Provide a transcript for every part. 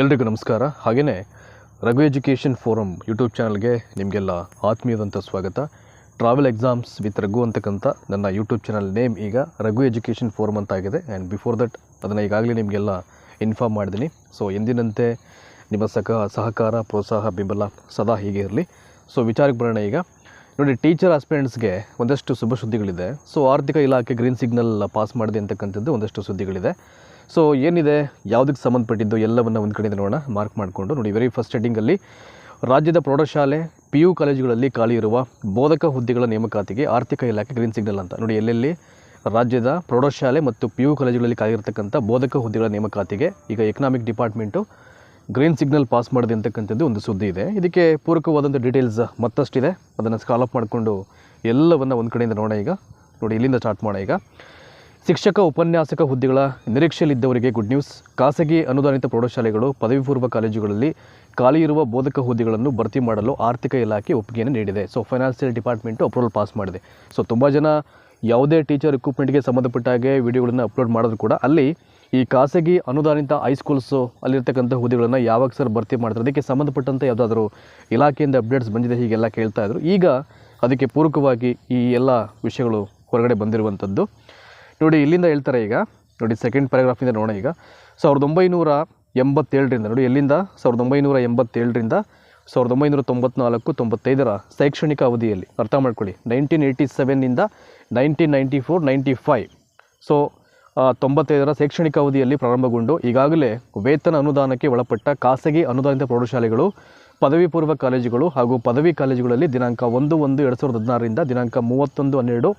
ಎಲ್ರಿಗೂ ನಮಸ್ಕಾರ. ಹಾಗೆಯೇ ರಘು ಎಜುಕೇಷನ್ ಫೋರಮ್ ಯೂಟ್ಯೂಬ್ ಚಾನಲ್ಗೆ ನಿಮಗೆಲ್ಲ ಆತ್ಮೀಯದಂಥ ಸ್ವಾಗತ. ಟ್ರಾವೆಲ್ ಎಕ್ಸಾಮ್ಸ್ ವಿತ್ ರಘು ಅಂತಕ್ಕಂಥ ನನ್ನ ಯೂಟ್ಯೂಬ್ ಚಾನಲ್ ನೇಮ್ ಈಗ ರಘು ಎಜುಕೇಷನ್ ಫೋರಮ್ ಅಂತ ಆಗಿದೆ ಆ್ಯಂಡ್ ಬಿಫೋರ್ ದಟ್ ಅದನ್ನು ಈಗಾಗಲೇ ನಿಮಗೆಲ್ಲ ಇನ್ಫಾರ್ಮ್ ಮಾಡಿದ್ದೀನಿ ಸೊ ಎಂದಿನಂತೆ ನಿಮ್ಮ ಸಹ ಸಹಕಾರ, ಪ್ರೋತ್ಸಾಹ, ಬೆಂಬಲ ಸದಾ ಹೀಗೆ ಇರಲಿ. ಸೊ ವಿಚಾರಕ್ಕೆ ಬರೋಣ ಈಗ. ನೋಡಿ ಟೀಚರ್ ಆಸ್ಪಿರೆಂಟ್ಸ್ಗೆ ಒಂದಷ್ಟು ಶುಭ ಸುದ್ದಿಗಳಿದೆ. ಸೊ ಆರ್ಥಿಕ ಇಲಾಖೆ ಗ್ರೀನ್ ಸಿಗ್ನಲ್ ಪಾಸ್ ಮಾಡಿದೆ ಅಂತಕ್ಕಂಥದ್ದು ಒಂದಷ್ಟು ಸುದ್ದಿಗಳಿದೆ. ಸೊ ಏನಿದೆ? ಯಾವುದಕ್ಕೆ ಸಂಬಂಧಪಟ್ಟಿದ್ದು? ಎಲ್ಲವನ್ನು ಒಂದು ಕಡೆಯಿಂದ ನೋಡೋಣ. ಮಾರ್ಕ್ ಮಾಡಿಕೊಂಡು ನೋಡಿ ವೆರಿ ಫಸ್ಟ್ ಹೆಡ್ಡಿಂಗಲ್ಲಿ ರಾಜ್ಯದ ಪ್ರೌಢಶಾಲೆ ಪಿ ಯು ಕಾಲೇಜುಗಳಲ್ಲಿ ಖಾಲಿ ಇರುವ ಬೋಧಕ ಹುದ್ದೆಗಳ ನೇಮಕಾತಿಗೆ ಆರ್ಥಿಕ ಇಲಾಖೆ ಗ್ರೀನ್ ಸಿಗ್ನಲ್ ಅಂತ. ನೋಡಿ, ಎಲ್ಲೆಲ್ಲಿ? ರಾಜ್ಯದ ಪ್ರೌಢಶಾಲೆ ಮತ್ತು ಪಿ ಯು ಕಾಲೇಜುಗಳಲ್ಲಿ ಖಾಲಿ ಇರತಕ್ಕಂಥ ಬೋಧಕ ಹುದ್ದೆಗಳ ನೇಮಕಾತಿಗೆ ಈಗ economic department green signal pass ಮಾಡಿದೆ ಅಂತಕ್ಕಂಥದ್ದು ಒಂದು ಸುದ್ದಿ ಇದೆ. ಇದಕ್ಕೆ ಪೂರಕವಾದಂಥ ಡೀಟೇಲ್ಸ್ ಮತ್ತಷ್ಟಿದೆ. ಅದನ್ನು ಸ್ಕಾಲಪ್ ಮಾಡಿಕೊಂಡು ಎಲ್ಲವನ್ನು ಒಂದು ಕಡೆಯಿಂದ ನೋಡೋಣ ಈಗ. ನೋಡಿ, ಇಲ್ಲಿಂದ ಸ್ಟಾರ್ಟ್ ಮಾಡೋಣ ಈಗ. ಶಿಕ್ಷಕ ಉಪನ್ಯಾಸಕ ಹುದ್ದೆಗಳ ನಿರೀಕ್ಷೆಯಲ್ಲಿದ್ದವರಿಗೆ ಗುಡ್ ನ್ಯೂಸ್ ಖಾಸಗಿ ಅನುದಾನಿತ ಪ್ರೌಢಶಾಲೆಗಳು ಪದವಿ ಪೂರ್ವ ಕಾಲೇಜುಗಳಲ್ಲಿ ಖಾಲಿ ಇರುವ ಬೋಧಕ ಹುದ್ದೆಗಳನ್ನು ಭರ್ತಿ ಮಾಡಲು ಆರ್ಥಿಕ ಇಲಾಖೆ ಒಪ್ಪಿಗೆಯನ್ನು ನೀಡಿದೆ. So financial department approval pass ಮಾಡಿದೆ. ಸೊ ತುಂಬ ಜನ ಯಾವುದೇ ಟೀಚರ್ ಇಕ್ವಿಪ್ಮೆಂಟ್ಗೆ ಸಂಬಂಧಪಟ್ಟ ಹಾಗೆ ವಿಡಿಯೋಗಳನ್ನು ಅಪ್ಲೋಡ್ ಮಾಡಿದ್ರು ಕೂಡ ಅಲ್ಲಿ ಈ ಖಾಸಗಿ ಅನುದಾನಿತ ಹೈಸ್ಕೂಲ್ಸು ಅಲ್ಲಿರ್ತಕ್ಕಂಥ ಹುದ್ದೆಗಳನ್ನು ಯಾವಾಗ ಸರ್ ಭರ್ತಿ ಮಾಡ್ತಾರೆ, ಅದಕ್ಕೆ ಸಂಬಂಧಪಟ್ಟಂಥ ಯಾವುದಾದ್ರೂ ಇಲಾಖೆಯಿಂದ ಅಪ್ಡೇಟ್ಸ್ ಬಂದಿದೆ ಹೀಗೆಲ್ಲ ಕೇಳ್ತಾ ಇದ್ರು. ಈಗ ಅದಕ್ಕೆ ಪೂರಕವಾಗಿ ಈ ಎಲ್ಲ ವಿಷಯಗಳು ಹೊರಗಡೆ ಬಂದಿರುವಂಥದ್ದು ನೋಡಿ, ಇಲ್ಲಿಂದ ಹೇಳ್ತಾರೆ ಈಗ, ನೋಡಿ ಸೆಕೆಂಡ್ ಪ್ಯಾರಾಗ್ರಾಫಿಂದ ನೋಡೋಣ ಈಗ. ಸಾವಿರದ ಒಂಬೈನೂರ ಎಂಬತ್ತೇಳರಿಂದ, ನೋಡಿ, ಎಲ್ಲಿಂದ? ಸಾವಿರದ ಒಂಬೈನೂರ ಎಂಬತ್ತೇಳರಿಂದ ಸಾವಿರದ ಒಂಬೈನೂರ ತೊಂಬತ್ನಾಲ್ಕು, ತೊಂಬತ್ತೈದರ ಶೈಕ್ಷಣಿಕ ಅವಧಿಯಲ್ಲಿ. ಅರ್ಥ ಮಾಡ್ಕೊಳ್ಳಿ. Nineteen eighty ಸೆವೆನ್ನಿಂದ nineteen ninety four ninety five. So ತೊಂಬತ್ತೈದರ ಶೈಕ್ಷಣಿಕ ಅವಧಿಯಲ್ಲಿ ಪ್ರಾರಂಭಗೊಂಡು ಈಗಾಗಲೇ ವೇತನ ಅನುದಾನಕ್ಕೆ ಒಳಪಟ್ಟ ಖಾಸಗಿ ಅನುದಾನಿತ ಪ್ರೌಢಶಾಲೆಗಳು ಪದವಿ ಪೂರ್ವ ಕಾಲೇಜುಗಳು ಹಾಗೂ ಪದವಿ ಕಾಲೇಜುಗಳಲ್ಲಿ ದಿನಾಂಕ ಒಂದು ಒಂದು ಎರಡು ಸಾವಿರದ ಹದಿನಾರರಿಂದ ದಿನಾಂಕ ಮೂವತ್ತೊಂದು ಹನ್ನೆರಡು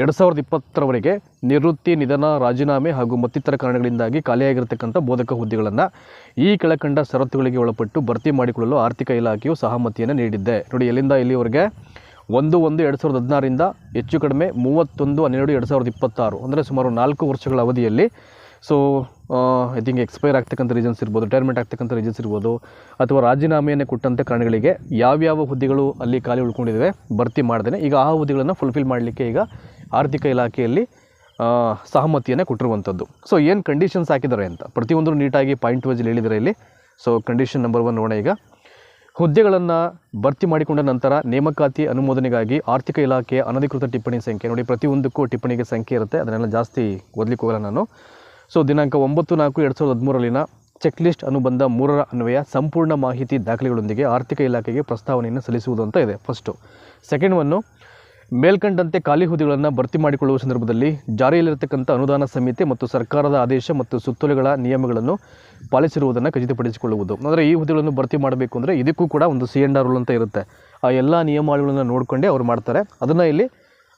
ಎರಡು ಸಾವಿರದ ಇಪ್ಪತ್ತರವರೆಗೆ ನಿವೃತ್ತಿ ನಿಧನ, ರಾಜೀನಾಮೆ ಹಾಗೂ ಮತ್ತಿತರ ಕಾರಣಗಳಿಂದಾಗಿ ಖಾಲಿಯಾಗಿರತಕ್ಕಂಥ ಬೋಧಕ ಹುದ್ದೆಗಳನ್ನು ಈ ಕೆಳಕಂಡ ಷರತ್ತುಗಳಿಗೆ ಒಳಪಟ್ಟು ಭರ್ತಿ ಮಾಡಿಕೊಳ್ಳಲು ಆರ್ಥಿಕ ಇಲಾಖೆಯು ಸಹಮತಿಯನ್ನು ನೀಡಿದ್ದೆ. ನೋಡಿ, ಎಲ್ಲಿಂದ ಇಲ್ಲಿವರೆಗೆ? ಒಂದು ಒಂದು ಎರಡು ಸಾವಿರದ ಹದಿನಾರರಿಂದ ಹೆಚ್ಚು ಕಡಿಮೆ ಮೂವತ್ತೊಂದು ಹನ್ನೆರಡು ಎರಡು ಸಾವಿರದ ಇಪ್ಪತ್ತಾರು, ಅಂದರೆ ಸುಮಾರು ನಾಲ್ಕು ವರ್ಷಗಳ ಅವಧಿಯಲ್ಲಿ. ಸೊ ಐ ಥಿಂಕ್ ಎಕ್ಸ್ಪೈರ್ ಆಗ್ತಕ್ಕಂಥ ರೀಸನ್ಸ್ ಇರ್ಬೋದು ರಿಟೈರ್ಮೆಂಟ್ ಆಗ್ತಕ್ಕಂಥ ರೀಸನ್ಸ್ ಇರ್ಬೋದು, ಅಥವಾ ರಾಜೀನಾಮೆಯನ್ನು ಕೊಟ್ಟಂಥ ಕಾರಣಗಳಿಗೆ ಯಾವ್ಯಾವ ಹುದ್ದೆಗಳು ಅಲ್ಲಿ ಖಾಲಿ ಉಳ್ಕೊಂಡಿದ್ದಾವೆ ಭರ್ತಿ ಮಾಡ್ದೇನೆ. ಈಗ ಆ ಹುದ್ದೆಗಳನ್ನು ಫುಲ್ಫಿಲ್ ಮಾಡಲಿಕ್ಕೆ ಈಗ ಆರ್ಥಿಕ ಇಲಾಖೆಯಲ್ಲಿ ಸಹಮತಿಯನ್ನು ಕೊಟ್ಟಿರುವಂಥದ್ದು. ಸೊ ಏನು ಕಂಡೀಷನ್ಸ್ ಹಾಕಿದ್ದಾರೆ ಅಂತ? ಪ್ರತಿಯೊಂದರೂ ನೀಟಾಗಿ ಪಾಯಿಂಟ್ ವೈಸ್ ಹೇಳಿದ್ದಾರೆ ಇಲ್ಲಿ. ಸೊ ಕಂಡೀಷನ್ ನಂಬರ್ ಒನ್ ನೋಡೋಣ ಈಗ. ಹುದ್ದೆಗಳನ್ನು ಭರ್ತಿ ಮಾಡಿಕೊಂಡ ನಂತರ ನೇಮಕಾತಿ ಅನುಮೋದನೆಗಾಗಿ ಆರ್ಥಿಕ ಇಲಾಖೆಯ ಅನಧಿಕೃತ ಟಿಪ್ಪಣಿ ಸಂಖ್ಯೆ, ನೋಡಿ ಪ್ರತಿಯೊಂದಕ್ಕೂ ಟಿಪ್ಪಣಿಗೆ ಸಂಖ್ಯೆ ಇರುತ್ತೆ, ಅದನ್ನೆಲ್ಲ ಜಾಸ್ತಿ ಓದಲಿಕ್ಕೆ ಹೋಗಲ್ಲ ನಾನು. ಸೊ ದಿನಾಂಕ ಒಂಬತ್ತು ನಾಲ್ಕು ಎರಡು ಸಾವಿರದ ಹದಿಮೂರಲ್ಲಿನ ಚೆಕ್ ಲಿಸ್ಟ್ ಅನುಬಂಧ ಮೂರರ ಅನ್ವಯ ಸಂಪೂರ್ಣ ಮಾಹಿತಿ ದಾಖಲೆಗಳೊಂದಿಗೆ ಆರ್ಥಿಕ ಇಲಾಖೆಗೆ ಪ್ರಸ್ತಾವನೆಯನ್ನು ಸಲ್ಲಿಸುವುದು ಅಂತ ಇದೆ ಫಸ್ಟು ಸೆಕೆಂಡ್ ಒನ್ನು ಮೇಲ್ಕಂಡಂತೆ ಖಾಲಿ ಹುದ್ದೆಗಳನ್ನು ಭರ್ತಿ ಮಾಡಿಕೊಳ್ಳುವ ಸಂದರ್ಭದಲ್ಲಿ ಜಾರಿಯಲ್ಲಿರತಕ್ಕಂಥ ಅನುದಾನ ಸಮಿತಿ ಮತ್ತು ಸರ್ಕಾರದ ಆದೇಶ ಮತ್ತು ಸುತ್ತೋಲೆಗಳ ನಿಯಮಗಳನ್ನು ಪಾಲಿಸಿರುವುದನ್ನು ಖಚಿತಪಡಿಸಿಕೊಳ್ಳುವುದು. ಅಂದರೆ ಈ ಹುದ್ದೆಗಳನ್ನು ಭರ್ತಿ ಮಾಡಬೇಕು ಅಂದರೆ ಇದಕ್ಕೂ ಕೂಡ ಒಂದು ಸಿ ಎಂಡ್ ಆರ್ ರೂಲ್ ಅಂತ ಇರುತ್ತೆ. ಆ ಎಲ್ಲ ನಿಯಮಾವಳಿಗಳನ್ನು ನೋಡಿಕೊಂಡೇ ಅವ್ರು ಮಾಡ್ತಾರೆ. ಅದನ್ನು ಇಲ್ಲಿ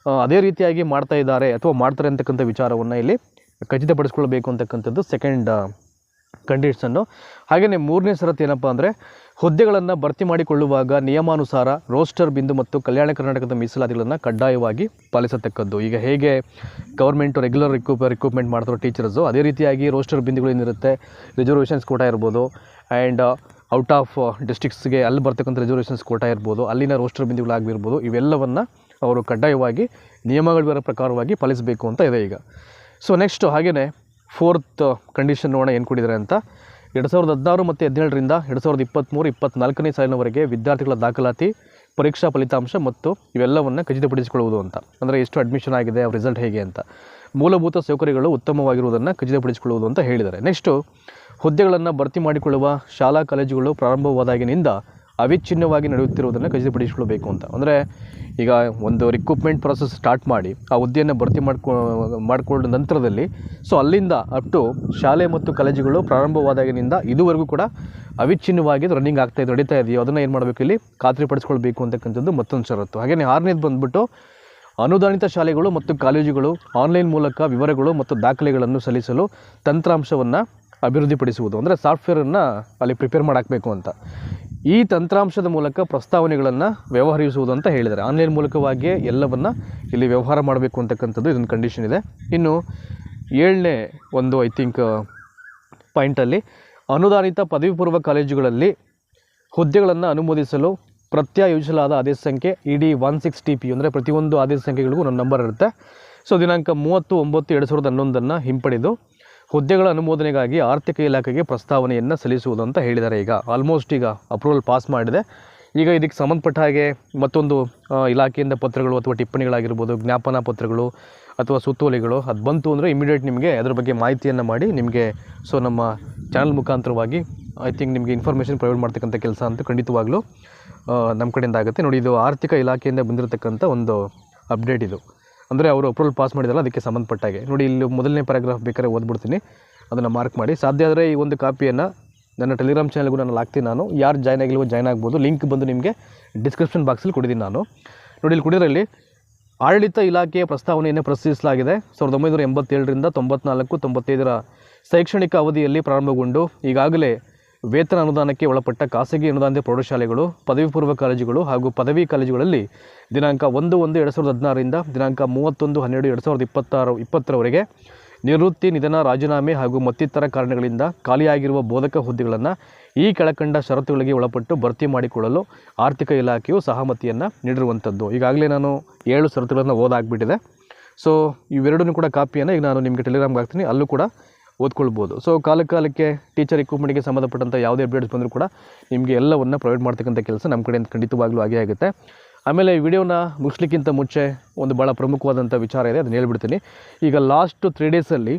ಅದೇ ರೀತಿಯಾಗಿ ಮಾಡ್ತಾ ಇದ್ದಾರೆ ಅಥವಾ ಮಾಡ್ತಾರೆ ಅಂತಕ್ಕಂಥ ವಿಚಾರವನ್ನು ಇಲ್ಲಿ ಖಚಿತಪಡಿಸ್ಕೊಳ್ಬೇಕು ಅಂತಕ್ಕಂಥದ್ದು ಸೆಕೆಂಡ್ ಕಂಡೀಷನ್ನು. ಹಾಗೆಯೇ ಮೂರನೇ ಸರತ್ ಏನಪ್ಪ ಅಂದರೆ, ಹುದ್ದೆಗಳನ್ನು ಭರ್ತಿ ಮಾಡಿಕೊಳ್ಳುವಾಗ ನಿಯಮಾನುಸಾರ ರೋಸ್ಟರ್ ಬಿಂದು ಮತ್ತು ಕಲ್ಯಾಣ ಕರ್ನಾಟಕದ ಮೀಸಲಾತಿಗಳನ್ನು ಕಡ್ಡಾಯವಾಗಿ ಪಾಲಿಸತಕ್ಕದ್ದು. ಈಗ ಹೇಗೆ ಗೌರ್ಮೆಂಟು ರೆಗ್ಯುಲರ್ ರಿಕ್ರೂಪ್ ರಿಕ್ರೂಟ್ಮೆಂಟ್ ಮಾಡ್ತಾರೋ ಟೀಚರ್ಸು ಅದೇ ರೀತಿಯಾಗಿ ರೋಸ್ಟರ್ ಬಿಂದುಗಳು ಏನಿರುತ್ತೆ ರಿಸರ್ವೇಷನ್ಸ್ ಕೋಟ ಇರ್ಬೋದು ಆ್ಯಂಡ್ ಔಟ್ ಆಫ್ ಡಿಸ್ಟ್ರಿಕ್ಸ್ಗೆ ಅಲ್ಲಿ ಬರ್ತಕ್ಕಂಥ ರಿಸರ್ವೇಷನ್ಸ್ ಕೋಟ ಇರ್ಬೋದು, ಅಲ್ಲಿನ ರೋಸ್ಟರ್ ಬಿಂದುಗಳಾಗಿರ್ಬೋದು, ಇವೆಲ್ಲವನ್ನು ಅವರು ಕಡ್ಡಾಯವಾಗಿ ನಿಯಮಗಳ ಪ್ರಕಾರವಾಗಿ ಪಾಲಿಸಬೇಕು ಅಂತ ಇದೆ ಈಗ. ಸೊ ನೆಕ್ಸ್ಟು ಹಾಗೆಯೇ ಫೋರ್ತ್ ಕಂಡೀಷನ್ ನೋಡೋಣ ಏನು ಕೊಟ್ಟಿದ್ದಾರೆ ಅಂತ. ಎರಡು ಸಾವಿರದ ಹದಿನಾರು ಮತ್ತು ಹದಿನೇಳರಿಂದ ಎರಡು ಸಾವಿರದ ಇಪ್ಪತ್ತ್ಮೂರು ಇಪ್ಪತ್ತ್ನಾಲ್ಕನೇ ಸಾಲಿನವರೆಗೆ ವಿದ್ಯಾರ್ಥಿಗಳ ದಾಖಲಾತಿ, ಪರೀಕ್ಷಾ ಫಲಿತಾಂಶ ಮತ್ತು ಇವೆಲ್ಲವನ್ನು ಖಚಿತಪಡಿಸಿಕೊಳ್ಳುವುದು ಅಂತ. ಅಂದರೆ ಎಷ್ಟು ಅಡ್ಮಿಷನ್ ಆಗಿದೆ, ಅವ್ರ ರಿಸಲ್ಟ್ ಹೇಗೆ ಅಂತ. ಮೂಲಭೂತ ಸೌಕರ್ಯಗಳು ಉತ್ತಮವಾಗಿರುವುದನ್ನು ಖಚಿತಪಡಿಸಿಕೊಳ್ಳುವುದು ಅಂತ ಹೇಳಿದ್ದಾರೆ. ನೆಕ್ಸ್ಟು ಹುದ್ದೆಗಳನ್ನು ಭರ್ತಿ ಮಾಡಿಕೊಳ್ಳುವ ಶಾಲಾ, ಕಾಲೇಜುಗಳು ಪ್ರಾರಂಭವಾದಾಗಿನಿಂದ ಅವಿಚ್ಛಿನ್ನವಾಗಿ ನಡೆಯುತ್ತಿರುವುದನ್ನು ಖಚಿತಪಡಿಸಿಕೊಳ್ಬೇಕು ಅಂತ. ಅಂದರೆ ಈಗ ಒಂದು ರಿಕ್ರೂಟ್ಮೆಂಟ್ ಪ್ರೊಸೆಸ್ ಸ್ಟಾರ್ಟ್ ಮಾಡಿ, ಆ ಹುದ್ದೆಯನ್ನು ಭರ್ತಿ ಮಾಡ್ಕೊ ಮಾಡಿಕೊಂಡ ನಂತರದಲ್ಲಿ ಸೊ ಅಲ್ಲಿಂದ ಅಪ್ ಟು ಶಾಲೆ ಮತ್ತು ಕಾಲೇಜುಗಳು ಪ್ರಾರಂಭವಾದಾಗಿನಿಂದ ಇದುವರೆಗೂ ಕೂಡ ಅವಿಚ್ಛಿನ್ನವಾಗಿ ರನ್ನಿಂಗ್ ಆಗ್ತಾ ಇದೆ, ನಡೀತಾ ಇದೆಯೋ, ಅದನ್ನು ಏನು ಮಾಡಬೇಕು ಇಲ್ಲಿ? ಖಾತ್ರಿಪಡಿಸ್ಕೊಳ್ಬೇಕು ಅಂತಕ್ಕಂಥದ್ದು ಮತ್ತೊಂದು ಷರತ್ತು. ಹಾಗೆಯೇ ಆರನೇದು ಬಂದ್ಬಿಟ್ಟು ಅನುದಾನಿತ ಶಾಲೆಗಳು ಮತ್ತು ಕಾಲೇಜುಗಳು ಆನ್ಲೈನ್ ಮೂಲಕ ವಿವರಗಳು ಮತ್ತು ದಾಖಲೆಗಳನ್ನು ಸಲ್ಲಿಸಲು ತಂತ್ರಾಂಶವನ್ನು ಅಭಿವೃದ್ಧಿಪಡಿಸುವುದು. ಅಂದರೆ ಸಾಫ್ಟ್ವೇರನ್ನು ಅಲ್ಲಿ ಪ್ರಿಪೇರ್ ಮಾಡಾಕಬೇಕು ಅಂತ. ಈ ತಂತ್ರಾಂಶದ ಮೂಲಕ ಪ್ರಸ್ತಾವನೆಗಳನ್ನು ವ್ಯವಹರಿಸುವುದು ಅಂತ ಹೇಳಿದ್ದಾರೆ. ಆನ್ಲೈನ್ ಮೂಲಕವಾಗಿಯೇ ಎಲ್ಲವನ್ನು ಇಲ್ಲಿ ವ್ಯವಹಾರ ಮಾಡಬೇಕು ಅಂತಕ್ಕಂಥದ್ದು ಇದೊಂದು ಕಂಡೀಷನ್ ಇದೆ. ಇನ್ನು ಏಳನೇ ಒಂದು ಐ ಥಿಂಕ್ ಪಾಯಿಂಟಲ್ಲಿ ಅನುದಾನಿತ ಪದವಿ ಪೂರ್ವ ಕಾಲೇಜುಗಳಲ್ಲಿ ಹುದ್ದೆಗಳನ್ನು ಅನುಮೋದಿಸಲು ಪ್ರತ್ಯಾಯೋಜಿಸಲಾದ ಆದೇಶ ಸಂಖ್ಯೆ E D one six T P ಅಂದರೆ ಪ್ರತಿಯೊಂದು ಆದೇಶ ಸಂಖ್ಯೆಗಳಿಗೂ ನನ್ನ ನಂಬರ್ ಇರುತ್ತೆ. ಸೊ, ದಿನಾಂಕ ಮೂವತ್ತು, ಒಂಬತ್ತು, ಎರಡು ಸಾವಿರದ ಹನ್ನೊಂದನ್ನು ಹಿಂಪಡೆದು ಹುದ್ದೆಗಳ ಅನುಮೋದನೆಗಾಗಿ ಆರ್ಥಿಕ ಇಲಾಖೆಗೆ ಪ್ರಸ್ತಾವನೆಯನ್ನು ಸಲ್ಲಿಸುವುದು ಅಂತ ಹೇಳಿದ್ದಾರೆ. ಈಗ ಆಲ್ಮೋಸ್ಟ್ ಈಗ ಅಪ್ರೂವಲ್ ಪಾಸ್ ಮಾಡಿದೆ. ಈಗ ಇದಕ್ಕೆ ಸಂಬಂಧಪಟ್ಟ ಹಾಗೆ ಮತ್ತೊಂದು ಇಲಾಖೆಯಿಂದ ಪತ್ರಗಳು ಅಥವಾ ಟಿಪ್ಪಣಿಗಳಾಗಿರ್ಬೋದು, ಜ್ಞಾಪನಾ ಪತ್ರಗಳು ಅಥವಾ ಸುತ್ತೋಲೆಗಳು, ಅದು ಬಂತು ಅಂದರೆ ಇಮಿಡಿಯೇಟ್ ನಿಮಗೆ ಅದರ ಬಗ್ಗೆ ಮಾಹಿತಿಯನ್ನು ಮಾಡಿ ನಿಮಗೆ ಸೊ ನಮ್ಮ ಚಾನಲ್ ಮುಖಾಂತರವಾಗಿ ಐ ಥಿಂಕ್ ನಿಮಗೆ ಇನ್ಫಾರ್ಮೇಷನ್ ಪ್ರೊವೈಡ್ ಮಾಡ್ತಕ್ಕಂಥ ಕೆಲಸ ಅಂತ ಖಂಡಿತವಾಗ್ಲೂ ನಮ್ಮ ಕಡೆಯಿಂದ ಆಗುತ್ತೆ. ನೋಡಿ, ಇದು ಆರ್ಥಿಕ ಇಲಾಖೆಯಿಂದ ಬಂದಿರತಕ್ಕಂಥ ಒಂದು ಅಪ್ಡೇಟ್ ಇದು. ಅಂದರೆ ಅವರು ಅಪ್ರೂವಲ್ ಪಾಸ್ ಮಾಡಿದಲ್ಲ, ಅದಕ್ಕೆ ಸಂಬಂಧಪಟ್ಟಾಗೆ ನೋಡಿ, ಇಲ್ಲಿ ಮೊದಲನೇ ಪ್ಯಾರಾಗ್ರಾಫ್ ಬೇಕಾದ್ರೆ ಓದ್ಬಿಡ್ತೀನಿ. ಅದನ್ನು ಮಾರ್ಕ್ ಮಾಡಿ. ಸಾಧ್ಯ ಆದರೆ ಈ ಒಂದು ಕಾಪಿಯನ್ನು ನನ್ನ ಟೆಲಿಗ್ರಾಮ್ ಚಾನಲ್ಗೂ ನಾನು ಹಾಕ್ತೀನಿ ನಾನು. ಯಾರು ಜಾಯ್ನ್ ಆಗಿಲ್ವೋ ಜಾಯ್ನ್ ಆಗ್ಬೋದು. ಲಿಂಕ್ ಬಂದು ನಿಮಗೆ ಡಿಸ್ಕ್ರಿಪ್ಷನ್ ಬಾಕ್ಸಲ್ಲಿ ಕೊಡಿದ್ದೀನಿ ನಾನು. ನೋಡಿ, ಇಲ್ಲಿ ಕೊಡಿದ್ರಲ್ಲಿ ಆಡಳಿತ ಇಲಾಖೆಯ ಪ್ರಸ್ತಾವನೆಯನ್ನು ಪ್ರಸ್ತುತಿಸಲಾಗಿದೆ ಸಾವಿರದ ಒಂಬೈನೂರ ಎಂಬತ್ತೇಳರಿಂದ ತೊಂಬತ್ನಾಲ್ಕು ತೊಂಬತ್ತೈದರ ಶೈಕ್ಷಣಿಕ ಅವಧಿಯಲ್ಲಿ ಪ್ರಾರಂಭಗೊಂಡು ಈಗಾಗಲೇ ವೇತನ ಅನುದಾನಕ್ಕೆ ಒಳಪಟ್ಟ ಖಾಸಗಿ ಅನುದಾನಿತ ಪ್ರೌಢಶಾಲೆಗಳು ಪದವಿ ಪೂರ್ವ ಕಾಲೇಜುಗಳು ಹಾಗೂ ಪದವಿ ಕಾಲೇಜುಗಳಲ್ಲಿ ದಿನಾಂಕ ಒಂದು ಒಂದು ಎರಡು ಸಾವಿರದ ಹದಿನಾರರಿಂದ ದಿನಾಂಕ ಮೂವತ್ತೊಂದು ಹನ್ನೆರಡು ಎರಡು ಸಾವಿರದ ಇಪ್ಪತ್ತಾರು, ಇಪ್ಪತ್ತರವರೆಗೆ ನಿವೃತ್ತಿ ನಿಧನ ರಾಜೀನಾಮೆ ಹಾಗೂ ಮತ್ತಿತರ ಕಾರಣಗಳಿಂದ ಖಾಲಿಯಾಗಿರುವ ಬೋಧಕ ಹುದ್ದೆಗಳನ್ನು ಈ ಕೆಳಕಂಡ ಷರತ್ತುಗಳಿಗೆ ಒಳಪಟ್ಟು ಭರ್ತಿ ಮಾಡಿಕೊಳ್ಳಲು ಆರ್ಥಿಕ ಇಲಾಖೆಯು ಸಹಮತಿಯನ್ನು ನೀಡಿರುವಂಥದ್ದು ಈಗಾಗಲೇ ನಾನು ಏಳು ಷರತ್ತುಗಳನ್ನು ಓದಾಗ್ಬಿಟ್ಟಿದೆ. ಸೊ ಇವೆರಡೂ ಕೂಡ ಕಾಪಿಯನ್ನು ಈಗ ನಾನು ನಿಮಗೆ ಟೆಲಿಗ್ರಾಮ್ಗೆ ಹಾಕ್ತೀನಿ. ಅಲ್ಲೂ ಕೂಡ ಓದ್ಕೊಳ್ಬೋದು. ಸೊ ಕಾಲ ಕಾಲಕ್ಕೆ ಟೀಚರ್ ಇಕ್ವಿಪ್ಮೆಂಟ್ಗೆ ಸಂಬಂಧಪಟ್ಟಂಥ ಯಾವುದೇ ಅಪ್ಡೇಟ್ಸ್ ಬಂದರೂ ಕೂಡ ನಿಮಗೆ ಎಲ್ಲವನ್ನು ಪ್ರೊವೈಡ್ ಮಾಡ್ತಕ್ಕಂಥ ಕೆಲಸ ನಮ್ಮ ಕಡೆಯಿಂದ ಖಂಡಿತವಾಗ್ಲೂ ಆಗೇ ಆಗುತ್ತೆ. ಆಮೇಲೆ ಈ ವಿಡಿಯೋನ ಮುಗಿಸ್ಲಿಕ್ಕಿಂತ ಮುಂಚೆ ಒಂದು ಭಾಳ ಪ್ರಮುಖವಾದಂಥ ವಿಚಾರ ಇದೆ, ಅದನ್ನ ಹೇಳ್ಬಿಡ್ತೀನಿ. ಈಗ ಲಾಸ್ಟ್ ತ್ರೀ ಡೇಸಲ್ಲಿ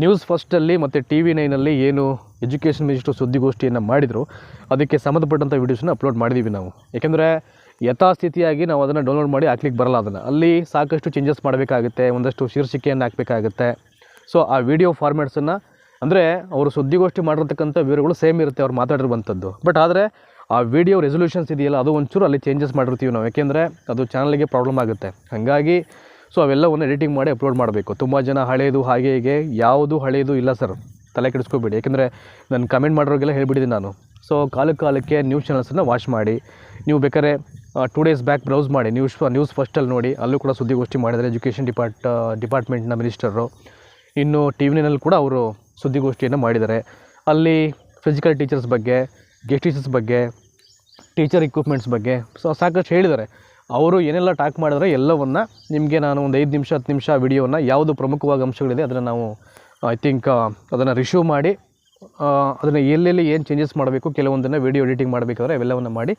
ನ್ಯೂಸ್ ಫಸ್ಟಲ್ಲಿ ಮತ್ತು ಟಿ ವಿ ನೈನಲ್ಲಿ ಏನು ಎಜುಕೇಷನ್ ಮಿನಿಸ್ಟ್ರು ಸುದ್ದಿಗೋಷ್ಠಿಯನ್ನು ಮಾಡಿದರು, ಅದಕ್ಕೆ ಸಂಬಂಧಪಟ್ಟಂಥ ವೀಡಿಯೋಸನ್ನ ಅಪ್ಲೋಡ್ ಮಾಡಿದ್ದೀವಿ ನಾವು. ಏಕೆಂದರೆ ಯಥಾಸ್ಥಿತಿಯಾಗಿ ನಾವು ಅದನ್ನು ಡೌನ್ಲೋಡ್ ಮಾಡಿ ಹಾಕ್ಲಿಕ್ಕೆ ಬರಲ್ಲ ಅದನ್ನು. ಅಲ್ಲಿ ಸಾಕಷ್ಟು ಚೇಂಜಸ್ ಮಾಡಬೇಕಾಗುತ್ತೆ, ಒಂದಷ್ಟು ಶೀರ್ಷಿಕೆಯನ್ನು ಹಾಕಬೇಕಾಗುತ್ತೆ. ಸೊ ಆ ವಿಡಿಯೋ ಫಾರ್ಮ್ಯಾಟ್ಸನ್ನು ಅಂದರೆ ಅವರು ಸುದ್ದಿಗೋಷ್ಠಿ ಮಾಡಿರ್ತಕ್ಕಂಥ ವಿವರಗಳು ಸೇಮ್ ಇರುತ್ತೆ ಅವ್ರು ಮಾತಾಡಿರುವಂಥದ್ದು. ಬಟ್ ಆದರೆ, ಆ ವಿಡಿಯೋ ರೆಸೊಲ್ಯೂಷನ್ಸ್ ಇದೆಯಲ್ಲ, ಅದು ಒಂಚೂರು ಅಲ್ಲಿ ಚೇಂಜಸ್ ಮಾಡಿರ್ತೀವಿ ನಾವು. ಯಾಕೆಂದರೆ, ಅದು ಚಾನಲ್ಗೆ ಪ್ರಾಬ್ಲಮ್ ಆಗುತ್ತೆ. ಹಾಗಾಗಿ ಸೊ ಅವೆಲ್ಲವನ್ನು ಎಡಿಟಿಂಗ್ ಮಾಡಿ ಅಪ್ಲೋಡ್ ಮಾಡಬೇಕು. ತುಂಬ ಜನ ಹಳೆಯದು ಹಾಗೆ ಹೀಗೆ, ಯಾವುದು ಹಳೆಯದು ಇಲ್ಲ ಸರ್ ತಲೆ ಕೆಡಿಸ್ಕೋಬೇಡಿ. ಯಾಕೆಂದರೆ, ನಾನು ಕಮೆಂಟ್ ಮಾಡೋರಿಗೆಲ್ಲ ಹೇಳ್ಬಿಟ್ಟಿದ್ದೀನಿ ನಾನು. ಸೊ ಕಾಲ ಕಾಲಕ್ಕೆ ನ್ಯೂಸ್ ಚಾನಲ್ಸನ್ನು ವಾಚ್ ಮಾಡಿ. ನೀವು ಬೇಕಾದ್ರೆ ಟೂ ಡೇಸ್ ಬ್ಯಾಕ್ ಬ್ರೌಸ್ ಮಾಡಿ. ನ್ಯೂಸ್ ನ್ಯೂಸ್ ಫಸ್ಟಲ್ಲಿ ನೋಡಿ. ಅಲ್ಲೂ ಕೂಡ ಸುದ್ದಿಗೋಷ್ಠಿ ಮಾಡಿದರೆ ಎಜುಕೇಷನ್ ಡಿಪಾರ್ಟ್ ಡಿಪಾರ್ಟ್ಮೆಂಟ್ನ ಮಿನಿಸ್ಟರು ಇನ್ನು ಟಿ ವಿನಲ್ಲಿ ಕೂಡ ಅವರು ಸುದ್ದಿಗೋಷ್ಠಿಯನ್ನು ಮಾಡಿದ್ದಾರೆ. ಅಲ್ಲಿ ಫಿಸಿಕಲ್ ಟೀಚರ್ಸ್ ಬಗ್ಗೆ ಗೆಸ್ಟ್ ಟೀಚರ್ಸ್ ಬಗ್ಗೆ ಟೀಚರ್ ಇಕ್ವಿಪ್ಮೆಂಟ್ಸ್ ಬಗ್ಗೆ ಸೊ, ಸಾಕಷ್ಟು ಹೇಳಿದ್ದಾರೆ. ಅವರು ಏನೆಲ್ಲ ಟಾಕ್ ಮಾಡಿದ್ರೆ ಎಲ್ಲವನ್ನು ನಿಮಗೆ ನಾನು ಒಂದು ಐದು ನಿಮಿಷ, ಹತ್ತು ನಿಮಿಷ ವಿಡಿಯೋನ ಯಾವುದು ಪ್ರಮುಖವಾದ ಅಂಶಗಳಿದೆ ಅದನ್ನು ನಾವು ಐ ಥಿಂಕ್ ಅದನ್ನು ರಿಶ್ಯೂ ಮಾಡಿ ಅದನ್ನು ಎಲ್ಲೆಲ್ಲಿ ಏನು ಚೇಂಜಸ್ ಮಾಡಬೇಕು, ಕೆಲವೊಂದನ್ನು ವಿಡಿಯೋ ಎಡಿಟಿಂಗ್ ಮಾಡಬೇಕಾದ್ರೆ ಅವೆಲ್ಲವನ್ನು ಮಾಡಿ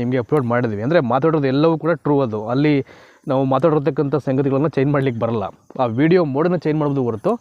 ನಿಮಗೆ ಅಪ್ಲೋಡ್ ಮಾಡಿದ್ವಿ. ಅಂದರೆ ಮಾತಾಡೋದು ಎಲ್ಲವೂ ಕೂಡ ಟ್ರೂ ಅದು. ಅಲ್ಲಿ ನಾವು ಮಾತಾಡಿರ್ತಕ್ಕಂಥ ಸಂಗತಿಗಳನ್ನು ಚೇಂಜ್ ಮಾಡಲಿಕ್ಕೆ ಬರಲ್ಲ. ಆ ವಿಡಿಯೋ ಮೋಡನ್ನು ಚೇಂಜ್ ಮಾಡೋದು ಹೊರತು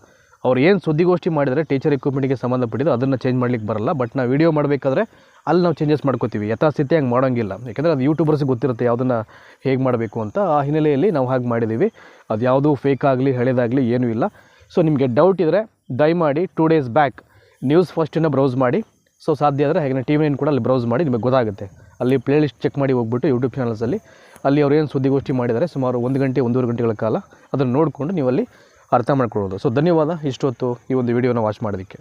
ಅವ್ರು ಏನು ಸುದ್ದಿಗೋಷ್ಠಿ ಮಾಡಿದರೆ ಟೀಚರ್ ಇಕ್ವಿಪ್ಮೆಂಟ್ಗೆ ಸಂಬಂಧಪಟ್ಟಿದ್ದು ಅದನ್ನು ಚೇಂಜ್ ಮಾಡಲಿಕ್ಕೆ ಬರಲ್ಲ. ಬಟ್ ನಾವು ವಿಡಿಯೋ ಮಾಡಬೇಕಾದ್ರೆ ಅಲ್ಲಿ ನಾವು ಚೇಂಜಸ್ ಮಾಡ್ಕೋತೀವಿ. ಯಥಾಸ್ಥಿತಿ ಹಂಗೆ ಮಾಡೋಂಗಿಲ್ಲ. ಯಾಕಂದರೆ ಅದು ಯೂಟ್ಯೂಬರ್ಸ್ಗೆ ಗೊತ್ತಿರುತ್ತೆ ಯಾವುದನ್ನು ಹೇಗೆ ಮಾಡಬೇಕು ಅಂತ. ಆ ಹಿನ್ನೆಲೆಯಲ್ಲಿ ನಾವು ಹಾಗೆ ಮಾಡಿದ್ದೀವಿ ಅದು ಯಾವುದೂ ಫೇಕ್ ಆಗಲಿ, ಹಳೇದಾಗಲಿ ಏನೂ ಇಲ್ಲ. ಸೊ ನಿಮಗೆ ಡೌಟ್ ಇದ್ದರೆ ದಯಮಾಡಿ ಟೂ ಡೇಸ್ ಬ್ಯಾಕ್ ನ್ಯೂಸ್ ಫಸ್ಟನ್ನು ಬ್ರೌಸ್ ಮಾಡಿ. ಸೊ ಸಾಧ್ಯ ಆದರೆ ಹೇಗೆ ಟಿ ವಿ ನೈನ್ ಕೂಡ ಅಲ್ಲಿ ಬ್ರೌಸ್ ಮಾಡಿ ನಿಮಗೆ ಗೊತ್ತಾಗುತ್ತೆ. ಅಲ್ಲಿ ಪ್ಲೇಲಿಸ್ಟ್ ಚೆಕ್ ಮಾಡಿ ಹೋಗ್ಬಿಟ್ಟು ಯೂಟ್ಯೂಬ್ ಚಾನಲ್ಸಲ್ಲಿ ಅಲ್ಲಿ ಅವ್ರು ಏನು ಸುದ್ದಿಗೋಷ್ಠಿ ಮಾಡಿದ್ದಾರೆ, ಸುಮಾರು ಒಂದು ಗಂಟೆ, ಒಂದೂವರೆ ಗಂಟೆಗಳ ಕಾಲ ಅದನ್ನು ನೋಡಿಕೊಂಡು ನೀವು ಅಲ್ಲಿ ಅರ್ಥ ಮಾಡ್ಕೊಳ್ಳೋದು ಸೊ ಧನ್ಯವಾದ. ಇಷ್ಟೊತ್ತು ಈ ಒಂದು ವಿಡಿಯೋನ ವಾಚ್ ಮಾಡೋದಕ್ಕೆ